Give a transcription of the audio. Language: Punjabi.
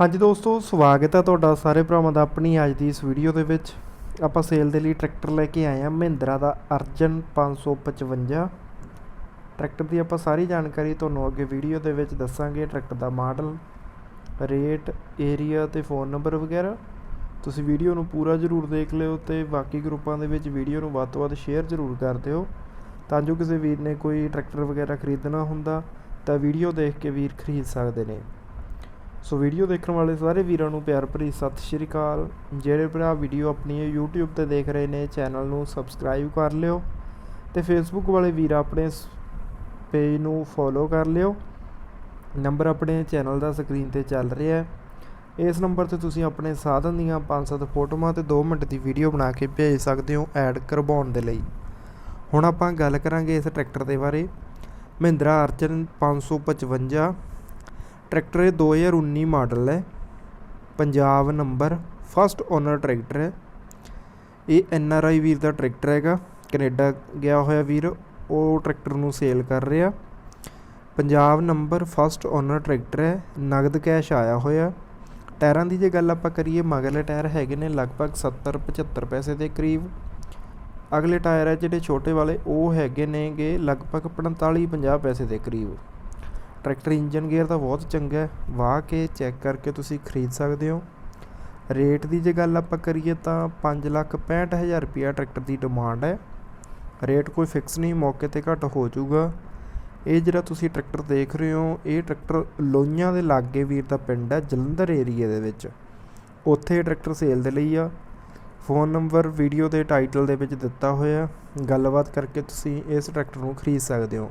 ਹਾਂਜੀ ਦੋਸਤੋ, ਸਵਾਗਤ ਹੈ ਤੁਹਾਡਾ ਸਾਰੇ ਭਰਾਵਾਂ ਦਾ ਆਪਣੀ ਅੱਜ ਦੀ ਇਸ ਵੀਡੀਓ ਦੇ ਵਿੱਚ। ਆਪਾਂ ਸੇਲ ਦੇ ਲਈ ਟਰੈਕਟਰ ਲੈ ਕੇ ਆਏ ਹਾਂ, ਮਹਿੰਦਰਾ ਦਾ ਅਰਜਨ 555 ਟਰੈਕਟਰ ਦੀ ਆਪਾਂ ਸਾਰੀ ਜਾਣਕਾਰੀ ਤੁਹਾਨੂੰ ਅੱਗੇ ਵੀਡੀਓ ਦੇ ਵਿੱਚ ਦੱਸਾਂਗੇ ਟਰੈਕਟਰ ਦਾ ਮਾਡਲ ਰੇਟ ਏਰੀਆ ਤੇ ਫੋਨ ਨੰਬਰ ਵਗੈਰਾ। ਤੁਸੀਂ ਵੀਡੀਓ ਨੂੰ ਪੂਰਾ ਜ਼ਰੂਰ ਦੇਖ ਲਿਓ ਤੇ ਬਾਕੀ ਗਰੁੱਪਾਂ ਦੇ ਵਿੱਚ ਵੀਡੀਓ ਨੂੰ ਵੱਧ ਤੋਂ ਵੱਧ ਸ਼ੇਅਰ ਜ਼ਰੂਰ ਕਰ ਦਿਓ। ਤਾਂ ਜੋ ਕਿਸੇ ਵੀਰ ਨੇ ਕੋਈ ਟਰੈਕਟਰ ਵਗੈਰਾ ਖਰੀਦਣਾ ਹੁੰਦਾ, ਤਾਂ ਵੀਡੀਓ ਦੇਖ ਕੇ ਵੀਰ ਖਰੀਦ ਸਕਦੇ ਨੇ। ਸੋ ਵੀਡੀਓ ਦੇਖਣ ਵਾਲੇ ਸਾਰੇ ਵੀਰਾਂ ਨੂੰ ਪਿਆਰ ਭਰੀ ਸਤਿ ਸ਼੍ਰੀ ਅਕਾਲ। ਜਿਹੜੇ ਭਰਾ ਵੀਡੀਓ ਆਪਣੀ ਇਹ YouTube ਤੇ ਦੇਖ ਰਹੇ ਨੇ, ਚੈਨਲ ਨੂੰ ਸਬਸਕ੍ਰਾਈਬ ਕਰ ਲਿਓ ਤੇ Facebook ਵਾਲੇ ਵੀਰ ਆਪਣੇ ਪੇਜ ਨੂੰ ਫੋਲੋ ਕਰ ਲਿਓ। ਨੰਬਰ ਆਪਣੇ ਚੈਨਲ ਦਾ ਸਕਰੀਨ ਤੇ ਚੱਲ ਰਿਹਾ ਹੈ। ਇਸ ਨੰਬਰ ਤੇ ਤੁਸੀਂ ਆਪਣੇ ਸਾਧਨ ਦੀਆਂ 5-7 ਫੋਟੋਆਂ ਤੇ 2 ਮਿੰਟ ਦੀ ਵੀਡੀਓ ਬਣਾ ਕੇ ਭੇਜ ਸਕਦੇ ਹੋ ਐਡ ਕਰਵਾਉਣ ਦੇ ਲਈ। ਹੁਣ ਆਪਾਂ ਗੱਲ ਕਰਾਂਗੇ ਇਸ ਟਰੈਕਟਰ ਦੇ ਬਾਰੇ। ਮਹਿੰਦਰਾ ਅਰਜਨ 555 ਟਰੈਕਟਰ ਇਹ 2019 ਮਾਡਲ ਹੈ। Punjab number first owner tractor ਹੈ। ਇਹ ਐਨ ਆਰ ਆਈ ਵੀਰ ਦਾ ਟਰੈਕਟਰ ਹੈਗਾ। ਕੈਨੇਡਾ ਗਿਆ ਹੋਇਆ ਵੀਰ, ਉਹ ਟਰੈਕਟਰ ਨੂੰ ਸੇਲ ਕਰ ਰਿਹਾ। Punjab number first owner tractor ਹੈ। ਨਗਦ ਕੈਸ਼ ਆਇਆ ਹੋਇਆ। ਟਾਇਰਾਂ ਦੀ ਜੇ ਗੱਲ ਆਪਾਂ ਕਰੀਏ, ਮਗਰਲੇ ਟਾਇਰ ਹੈਗੇ ਨੇ ਲਗਭਗ 70 75 ਪੈਸੇ ਦੇ ਕਰੀਬ। ਅਗਲੇ ਟਾਇਰ ਹੈ ਜਿਹੜੇ ਛੋਟੇ ਵਾਲੇ, ਉਹ ਹੈਗੇ ਨੇਗੇ ਲਗਭਗ 45 50 ਪੈਸੇ ਦੇ ਕਰੀਬ। ਟਰੈਕਟਰ ਇੰਜਨ ਗੇਅਰ ਤਾਂ ਬਹੁਤ ਚੰਗਾ ਹੈ। ਵਾਹ ਕੇ ਚੈੱਕ ਕਰਕੇ ਤੁਸੀਂ ਖਰੀਦ ਸਕਦੇ ਹੋ। ਰੇਟ ਦੀ ਜੇ ਗੱਲ ਆਪਾਂ ਕਰੀਏ ਤਾਂ 565000 ਰੁਪਿਆ ਟਰੈਕਟਰ ਦੀ ਡਿਮਾਂਡ ਹੈ। ਰੇਟ ਕੋਈ ਫਿਕਸ ਨਹੀਂ, ਮੌਕੇ ਤੇ ਘੱਟ ਹੋ ਜਾਊਗਾ। ਇਹ ਜਿਹੜਾ ਤੁਸੀਂ ਟਰੈਕਟਰ ਦੇਖ ਰਹੇ ਹੋ, ਇਹ ਟਰੈਕਟਰ ਲੋਈਆਂ ਦੇ ਲਾਗੇ ਵੀਰ ਦਾ ਪਿੰਡ ਹੈ, ਜਲੰਧਰ ਏਰੀਆ ਦੇ ਵਿੱਚ। ਉੱਥੇ ਇਹ ਟਰੈਕਟਰ ਸੇਲ ਦੇ ਲਈ ਆ। ਫੋਨ ਨੰਬਰ ਵੀਡੀਓ ਦੇ ਟਾਈਟਲ ਦੇ ਵਿੱਚ ਦਿੱਤਾ ਹੋਇਆ। ਗੱਲਬਾਤ ਕਰਕੇ ਤੁਸੀਂ ਇਸ ਟਰੈਕਟਰ ਨੂੰ ਖਰੀਦ ਸਕਦੇ ਹੋ।